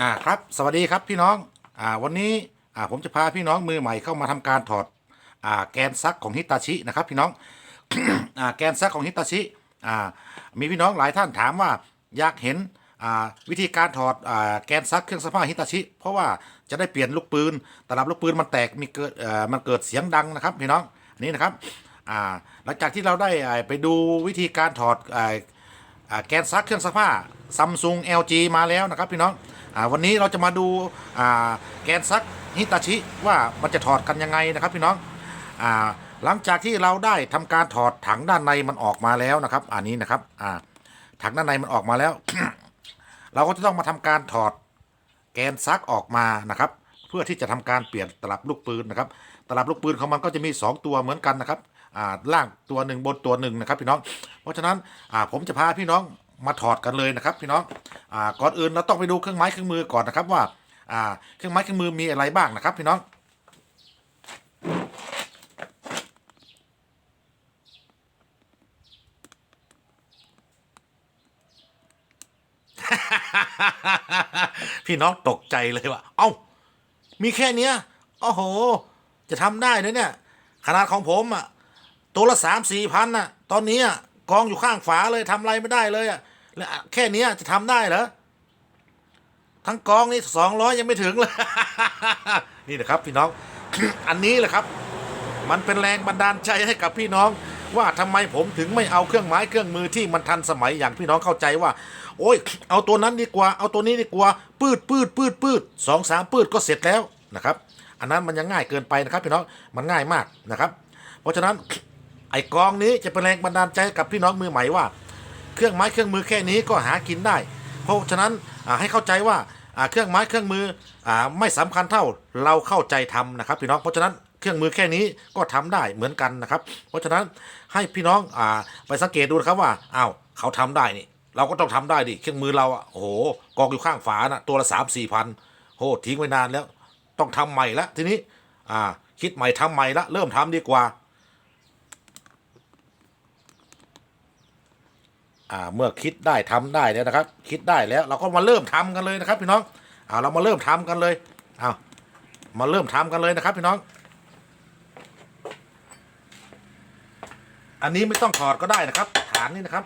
อ่าครับสวัสดีครับพี่น้องอ่าวันนี้อ่าผมจะพาพี่น้องมือใหม่เข้ามาทำการถอดอ่าแกนซักของฮิตาชินะครับพี่น้อง อ่าแกนซักของฮิตาชิอ่ามีพี่น้องหลายท่านถามว่าอยากเห็นอ่าวิธีการถอดอ่าแกนซักเครื่องซักผ้าฮิตาชิ เพราะว่าจะได้เปลี่ยนลูกปืนตลับลูกปืนมันแตกมีเกิดเอ่อมันเกิดเสียงดังนะครับพี่น้องอันนี้นะครับอ่าหลังจากที่เราได้ไปดูวิธีการถอดอ่าอ่าแกนซักเครื่องซักผ้าซัมซุง LG มาแล้วนะครับพี่น้อง อาวันนี้เราจะมาดูอ่าแกนซักฮิตาชิว่ามันจะถอดกันยังไงนะครับพี่น้องอาหลังจากที่เราได้ทำการถอดถังด้านในมันออกมาแล้วนะครับ อันนี้นะครับอ่าถังด้านในมันออกมาแล้ว เราก็จะต้องมาทำการถอดแกนซักออกมานะครับ เพื่อที่จะทำการเปลี่ยนตลับลูกปืนนะครับ ตลับลูกปืนของมันก็จะมี 2 ตัวเหมือนกันนะครับอ่าล่างตัวหนึ่งบนตัวหนึ่งนะครับพี่น้อง เพราะฉะนั้นอ่าผมจะพาพี่น้อง มาถอดกันเลยนะครับพี่น้องอ่าก่อนอื่นเราต้องไปดูเครื่องไม้เครื่องมือก่อนนะครับว่าอ่าเครื่องไม้เครื่องมือมีอะไรบ้างนะครับ พี่น้องพี่น้องตกใจเลยว่า เอ้า มีแค่เนี้ย โอ้โห จะทำได้นะเนี่ย ขนาดของผมอะตัวละสามสี่พันนะตอนนี้อะ กองอยู่ข้างฝาเลยทำอะไรไม่ได้เลยอะแล้วแค่นี้จะทำได้เหรอทั้งกองนี่สองร้อยยังไม่ถึงเลย นี่นะครับพี่น้อง อันนี้แหละครับ มันเป็นแรงบันดาลใจให้กับพี่น้อง ว่าทำไมผมถึงไม่เอาเครื่องไม้เครื่องมือที่มันทันสมัยอย่างพี่น้องเข้าใจว่า โอ้ย เอาตัวนั้นดีกว่า เอาตัวนี้ดีกว่า ปืดปืดปืดปืดสองสามปืดก็เสร็จแล้วนะครับ อันนั้นมันยังง่ายเกินไปนะครับ พี่น้องมันง่ายมากนะครับ เพราะฉะนั้น ไอ้กองนี้จะเป็นแรงบันดาลใจกับพี่น้องมือใหม่ว่า เครื่องไม้เครื่องมือแค่นี้ก็หากินได้ เพราะฉะนั้นให้เข้าใจว่าเครื่องไม้เครื่องมือไม่สำคัญเท่าเราเข้าใจทำนะครับ พี่น้องเพราะฉะนั้นเครื่องมือแค่นี้ก็ทำได้เหมือนกันนะครับ เพราะฉะนั้นให้พี่น้องอไปสังเกตดูนะครับว่าอ้าวเขาทำได้นี่ เราก็ต้องทำได้ดิเครื่องมือเราอะโอ้โหกองอยู่ข้างฝานะตัวละสามสี่พันโหทิ้งไว้นานแล้ว ต้องทำใหม่ละทีนี้อ่าคิดใหม่ทำใหม่ละเริ่มทำดีกว่า อ่าเมื่อคิดได้ทำได้แล้วนะครับ คิดได้แล้วเราก็มาเริ่มทำกันเลยนะครับ พี่น้องอ่าเรามาเริ่มทำกันเลยเอามาเริ่มทำกันเลยนะครับ พี่น้อง อันนี้ไม่ต้องถอดก็ได้นะครับ ฐานนี่นะครับ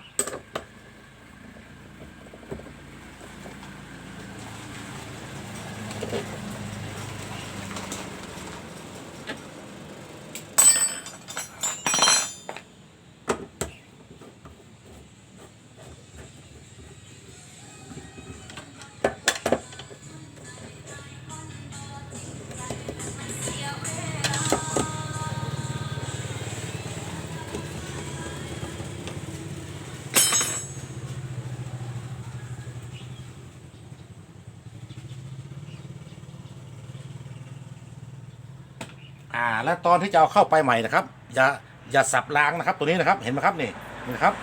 อ่า แล้วตอนที่จะเอาเข้าไปใหม่นะครับ อย่าอย่าสับล้างนะครับ ตัวนี้นะครับ เห็นไหมครับนี่นี่นะครับ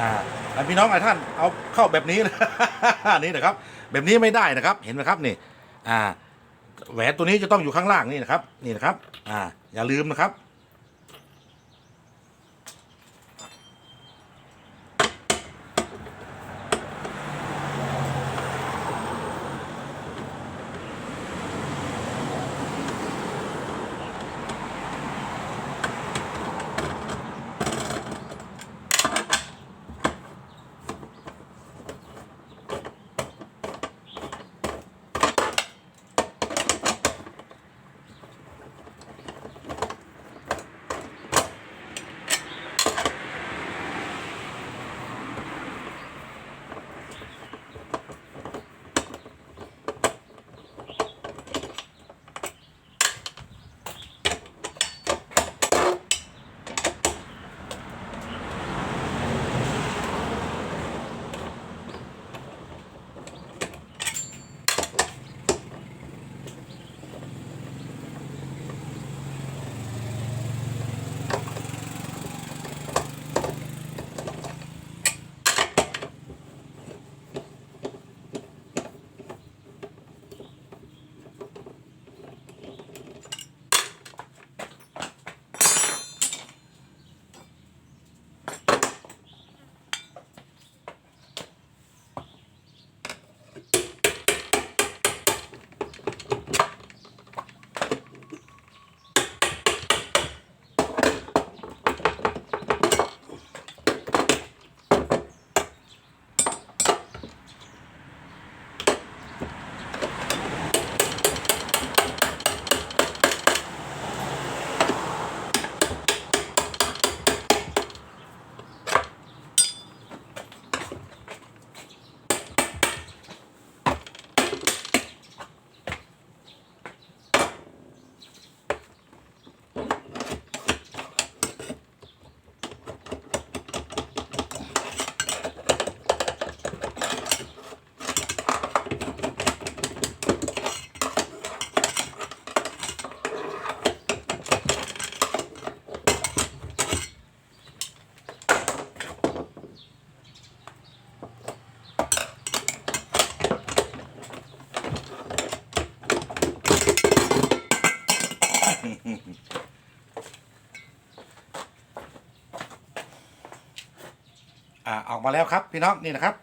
อ่าพี่น้องหลายท่านเอาเข้าแบบนี้นะนี่นะครับ แบบนี้ไม่ได้นะครับ เห็นไหมครับนี่ อ่า แหวนตัวนี้จะต้องอยู่ข้างล่างนี่นะครับ นี่นะครับ อ่า อย่าลืมนะครับ ออกมาแล้วครับพี่น้องนี่นะครับ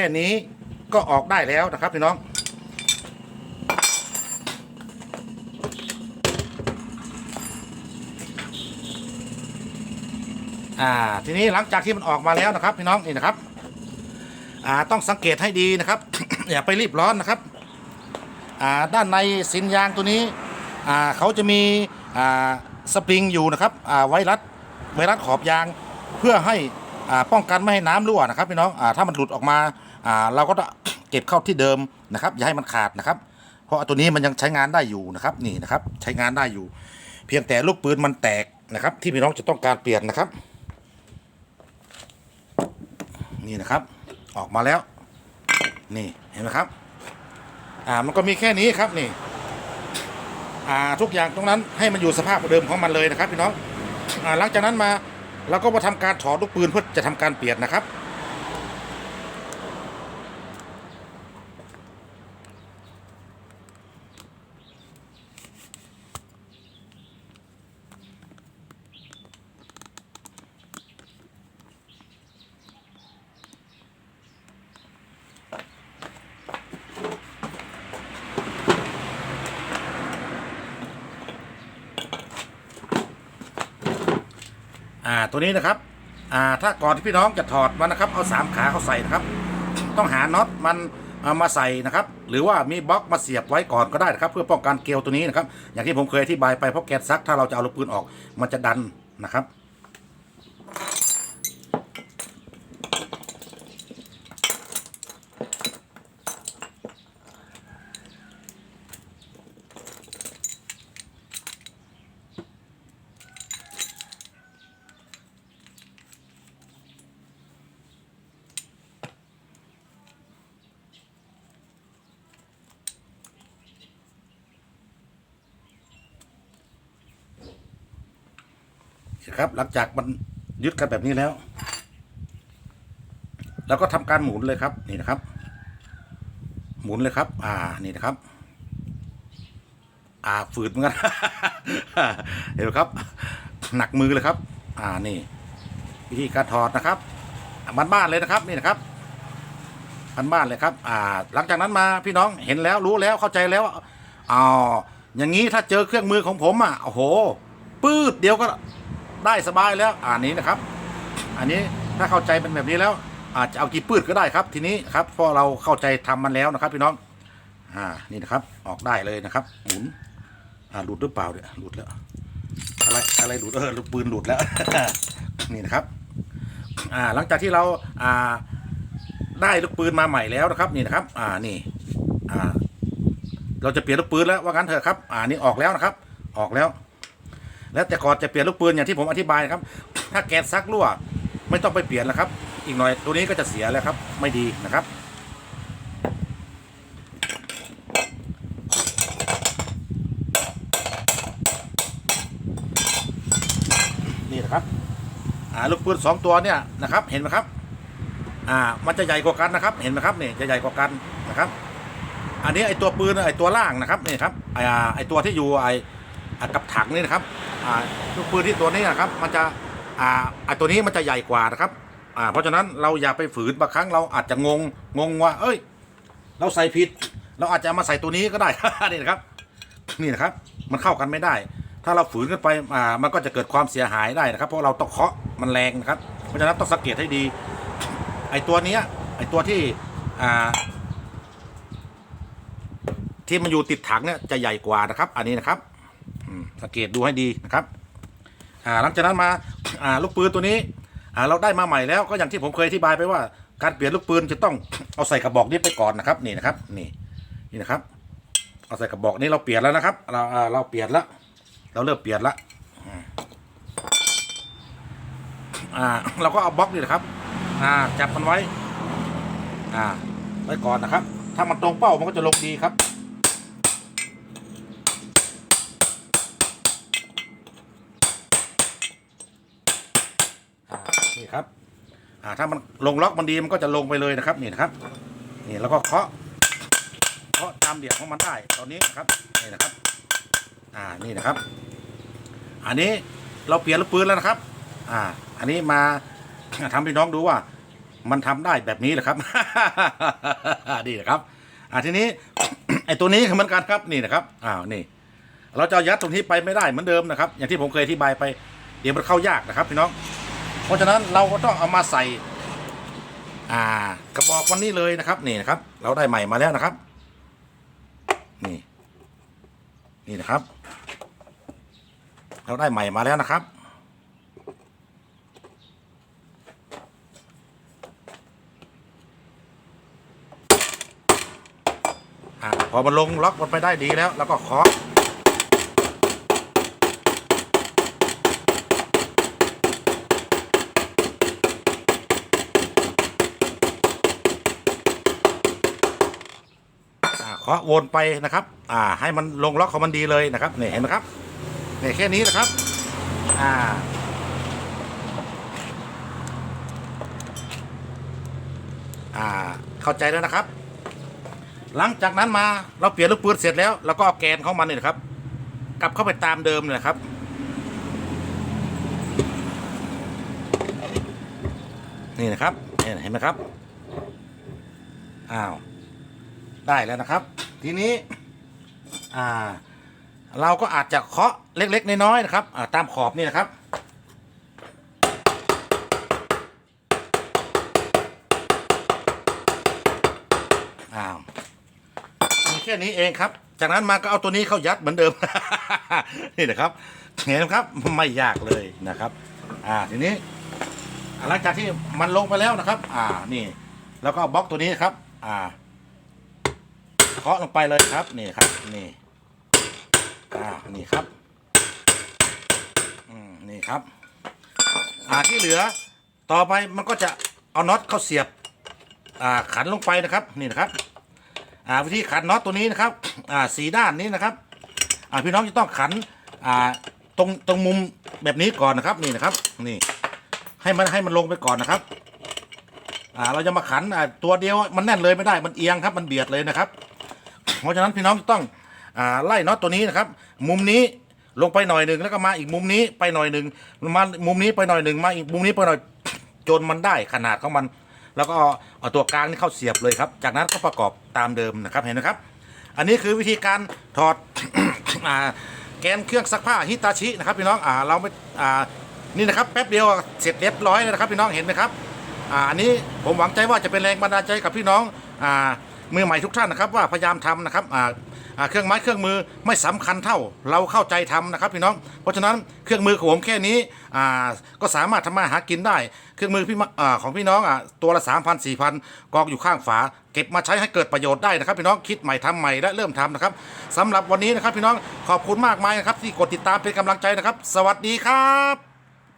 ค่นี้ก็ออกได้แล้วนะครับพี่น้อง อ่า ทีนี้หลังจากที่มันออกมาแล้วนะครับพี่น้องนี่นะครับ อ่า ต้องสังเกตให้ดีนะครับ อย่าไปรีบร้อนนะครับ อ่า ด้านในสินยางตัวนี้ อ่า เขาจะมี อ่า สปริงอยู่นะครับ อ่า ไวรัสไวรัสขอบยางเพื่อให้ อ่าป้องกันไม่ให้น้ำรั่วนะครับพี่น้องอ่าถ้ามันหลุดออกมาอ่าเราก็ต้องเก็บเข้าที่เดิมนะครับอย่าให้มันขาดนะครับ เพราะตัวนี้มันยังใช้งานได้อยู่นะครับนี่นะครับใช้งานได้อยู่ เพียงแต่ลูกปืนมันแตกนะครับ ที่พี่น้องจะต้องการเปลี่ยนนะครับ นี่นะครับ ออกมาแล้ว นี่เห็นไหมครับอ่ามันก็มีแค่นี้ครับนี่อ่าทุกอย่างตรงนั้นให้มันอยู่สภาพเดิมของมันเลยนะครับพี่น้องอ่าหลังจากนั้นมา เราก็มาทำการถอดลูกปืนเพื่อจะทำการเปลี่ยนนะครับ ตัวนี้นะครับ อ่า ถ้าก่อนที่พี่น้องจะถอดมันนะครับ เอาสามขาเขาใส่นะครับ ต้องหาน็อตมันเอามาใส่นะครับ หรือว่ามีบล็อกมาเสียบไว้ก่อนก็ได้นะครับ เพื่อป้องกันเกลียวตัวนี้นะครับ อย่างที่ผมเคยอธิบายไปเพราะแก๊สซักถ้าเราจะเอาลูกปืนออก มันจะดันนะครับ ครับ หลังจากมันยึดกันแบบนี้แล้ว แล้วก็ทำการหมุนเลยครับ นี่นะครับ หมุนเลยครับ อ่า นี่นะครับ อ่าฝืดเหมือนกันเห็นไหมครับ หนักมือเลยครับ อ่านี่ วิธีการถอดนะครับบ้านบ้านเลยนะครับ นี่นะครับบ้านบ้านเลยครับ อ่า หลังจากนั้นมาพี่น้องเห็นแล้วรู้แล้วเข้าใจแล้วอ๋ออย่างนี้ถ้าเจอเครื่องมือของผมอะโอ้โหปืดเดียวก็ ได้สบายแล้วอ่านนี้นะครับ อันนี้ถ้าเข้าใจเป็นแบบนี้แล้ว อาจจะเอากี่ปืดก็ได้ครับ ทีนี้ครับพราะเราเข้าใจทำมันแล้วนะครับ พี่น้องอ่านี่นะครับ ออกได้เลยนะครับ หมุนอ่าหลุดหรือเปล่าเนี่ยหลุดแล้วอะไรอะไรหลุดเออลูกปืนหลุดแล้ว นี่นะครับ อ่าหลังจากที่เราอ่าได้ลูกปืนมาใหม่แล้วนะครับ นี่นะครับ อ่านี่ อ่า เราจะเปลี่ยนลูกปืนแล้วว่างั้นเถอะครับ อ่านี่ออกแล้วนะครับ ออกแล้ว แล้วแต่ก่อนจะเปลี่ยนลูกปืนอย่างที่ผมอธิบายนะครับ ถ้าแก๊สซักรั่ว ไม่ต้องไปเปลี่ยนแล้วครับ อีกหน่อยตัวนี้ก็จะเสียแล้วครับ ไม่ดีนะครับนี่นะครับอ่าลูกปืนสองตัวเนี่ยนะครับ เห็นไหมครับ อ่า มันจะใหญ่กว่ากันนะครับ เห็นไหมครับนี่จะใหญ่กว่ากันนะครับ อันนี้ไอตัวปืนไอตัวล่างนะครับนี่ครับไออ่า ไอตัวที่อยู่ไอ อ่ากับถังนี่นะครับอ่าลูกปืนที่ตัวนี้นะครับ มันจะอ่าตัวนี้มันจะใหญ่กว่านะครับอ่าเพราะฉะนั้นเราอย่าไปฝืนบางครั้งเราอาจจะงงงงว่า เอ้ย เราใส่ผิด เราอาจจะมาใส่ตัวนี้ก็ได้ นี่นะครับ นี่นะครับ มันเข้ากันไม่ได้ ถ้าเราฝืนกันไปอ่ามันก็จะเกิดความเสียหายได้นะครับ เพราะเราต้องเคาะมันแรงนะครับ เพราะฉะนั้นต้องสังเกตให้ดี ไอตัวเนี้ยไอตัวที่อ่าที่มันอยู่ติดถังเนี่ยจะใหญ่กว่านะครับ อันนี้นะครับ สังเกตดูให้ดีนะครับหลังจากนั้นมาาลูกปืนตัวนี้เราได้มาใหม่แล้วก็อย่างที่ผมเคยอธิบายไปว่า การเปลี่ยนลูกปืนจะต้องเอาใส่กระบอกนี้ไปก่อนนะครับนี่นะครับนี่นี่นะครับเอาใส่กระบอกนี้เราเปลี่ยนแล้วนะครับ เราเราเปลี่ยนแล้วเราเริ่มเปลี่ยนละอ่าเราก็เอาบล็อกนี่นะครับ อ่าจับมันไว้ อ่าไว้ก่อนนะครับ ถ้ามันตรงเป้ามันก็จะลงดีครับ นี่ครับอ่าถ้ามันลงล็อกมันดีมันก็จะลงไปเลยนะครับนี่นะครับนี่แล้วก็เคาะเคาะตามเดียดของมันได้ตอนนี้นะครับนี่นะครับ อ่านี่นะครับ อันนี้เราเปลี่ยนลูกปืนแล้วนะครับ อ่า อันนี้มาทำให้น้องดูว่า มันทำได้แบบนี้แหละครับนี่นะครับอ่าทีนี้ไอ้ตัวนี้เหมือนกันครับนี่นะครับอ้าวนี่ เราจะยัดตรงนี้ไปไม่ได้เหมือนเดิมนะครับ อย่างที่ผมเคยอธิบายไป เดี๋ยวมันเข้ายากนะครับพี่น้อง เพราะฉะนั้นเราก็ต้องเอามาใส่อ่ากระบอกวันนี้เลยนะครับนี่นะครับ เราได้ใหม่มาแล้วนะครับ นี่ นี่นะครับ เราได้ใหม่มาแล้วนะครับอพอมันลงล็อกมันไปได้ดีแล้ว แล้วก็เคาะอ่าเคาะวนไปนะครับ อ่า ให้มันลงล็อกของมันดีเลยนะครับเนี่ยเห็นไหมครับเนี่ยแค่นี้นะครับ อ่า อ่า เข้าใจแล้วนะครับ หลังจากนั้นมาเราเปลี่ยนลูกปืนเสร็จแล้วเราก็เอาแกนของมันนี่นะครับ กลับเข้าไปตามเดิมเลยครับนี่นะครับเนี่ยเห็นไหมครับ อ้าว ได้แล้วนะครับ ทีนี้อ่าเราก็อาจจะเคาะเล็ก ๆ น้อยๆนะครับตามขอบนี่นะครับ อ้าวมีแค่นี้เองครับ จากนั้นมาก็เอาตัวนี้เข้ายัดเหมือนเดิม นี่นะครับเห็นครับไม่ยากเลยนะครับ อ่าทีนี้หลังจากที่มันลงไปแล้วนะครับ อ่านี่ แล้วก็บล็อกตัวนี้ครับ อ่า เคาะลงไปเลยครับ นี่ครับ นี่อ่านี่ครับอืมนี่ครับ อ่าที่เหลือต่อไปมันก็จะเอาน็อตเข้าเสียบ อ่าขันลงไปนะครับ นี่นะครับ อ่าวิธีขันน็อตตัวนี้นะครับ อ่าสีด้านนี้นะครับ อ่าพี่น้องจะต้องขัน อ่าตรงตรงมุมแบบนี้ก่อนนะครับ นี่นะครับ นี่ ให้มันให้มันลงไปก่อนนะครับอ่าเราจะมาขันอ่าตัวเดียวมันแน่นเลยไม่ได้มันเอียงครับ มันเบียดเลยนะครับ เพราะฉะนั้นพี่น้องต้องอ่าไล่น็อตตัวนี้นะครับ มุมนี้ลงไปหน่อยหนึ่งแล้วก็มาอีกมุมนี้ไปหน่อยหนึ่งมามุมนี้ไปหน่อยหนึ่งมาอีกมุมนี้ไปหน่อยจนมันได้ขนาดของมัน แล้วก็เอาตัวกลางนี่เข้าเสียบเลยครับ จากนั้นก็ประกอบตามเดิมนะครับเห็นไหมครับ อันนี้คือวิธีการถอดแกนเครื่องซักผ้าฮิตาชินะครับพี่น้องอ่าเราไม่อ่านี่นะครับแป๊บเดียวเสร็จเรียบร้อยเลยนะครับพี่น้องเห็นไหมครับอ่าอันนี้ผมหวังใจว่าจะเป็นแรงบันดาลใจกับพี่น้องอ่า มือใหม่ทุกท่านนะครับว่าพยายามทำนะครับอ่าอ่าเครื่องไม้เครื่องมือไม่สำคัญเท่าเราเข้าใจทำนะครับพี่น้อง เพราะฉะนั้นเครื่องมือของผมแค่นี้อ่าก็สามารถทำมาหากินได้ เครื่องมือพี่มอ่าของพี่น้องอะตัวละ3 0 0 0 4 0 0กองอยู่ข้างฝา เก็บมาใช้ให้เกิดประโยชน์ได้นะครับ พี่น้องคิดใหม่ทำใหม่และเริ่มทำนะครับสำหรับวันนี้นะครับพี่น้องขอบคุณมากมายนะครับที่กดติดตามเป็นกำลังใจนะครับ สวัสดีครับ